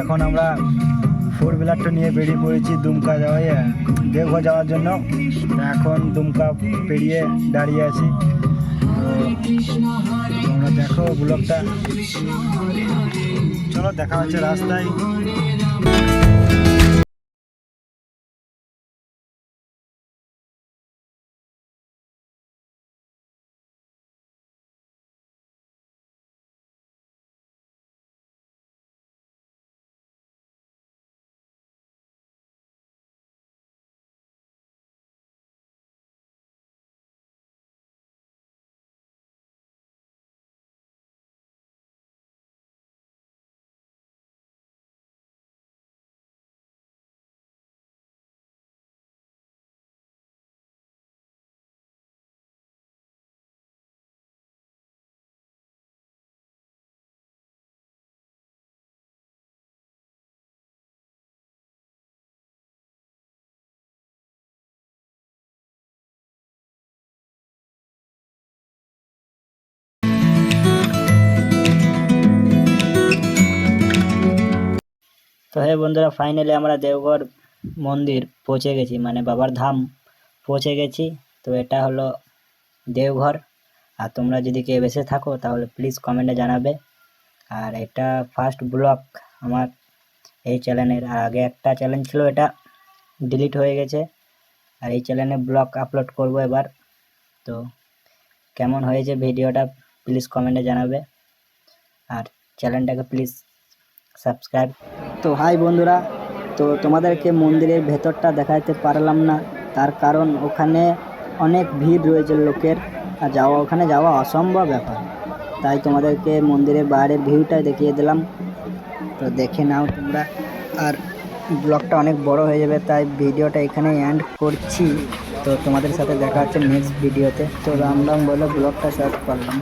এখন আমরা ফোর হুইলারটা নিয়ে বেরিয়ে পড়েছি দুমকা যাওয়া দেওঘর যাওয়ার জন্য। এখন দুমকা পেরিয়ে দাঁড়িয়ে আছি। তোমরা দেখো ব্লগটা চলো দেখা হচ্ছে রাস্তায়। তো হ্যাঁ বন্ধুরা ফাইনালি আমরা দেওঘর মন্দির পৌঁছে গেছি মানে বাবার ধাম পৌঁছে গেছি। তো এটা হলো দেওঘর। আর তোমরা যদি কেউ এসে থাকো, তাহলে প্লিজ কমেন্টে জানাবে। আর এটা ফার্স্ট ব্লগ আমার এই চ্যানেলের আর আগে একটা চ্যানেল ছিল, এটা ডিলিট হয়ে গেছে। আর এই চ্যানেলে ব্লগ আপলোড করব এবার। তো কেমন হয়েছে ভিডিওটা প্লিজ কমেন্টে জানাবে। আর চ্যানেলটাকে প্লিজ সাবস্ক্রাইব তো হাই বন্ধুরা, তো তোমাদেরকে মন্দিরের ভেতরটা দেখাতে পারলাম না। তার কারণ ওখানে অনেক ভিড় রয়েছে লোকের, আর যাওয়া, ওখানে যাওয়া অসম্ভব ব্যাপার। তাই তোমাদেরকে মন্দিরের বাইরের ভিউটা দেখিয়ে দিলাম। তো দেখে নাও তোমরা। আর ব্লগটা অনেক বড় হয়ে যাবে, তাই ভিডিওটা এখানে এন্ড করছি। তো তোমাদের সাথে দেখা হচ্ছে নেক্সট ভিডিওতে তো। রাম রাম বলে ব্লগটা শেষ করলাম।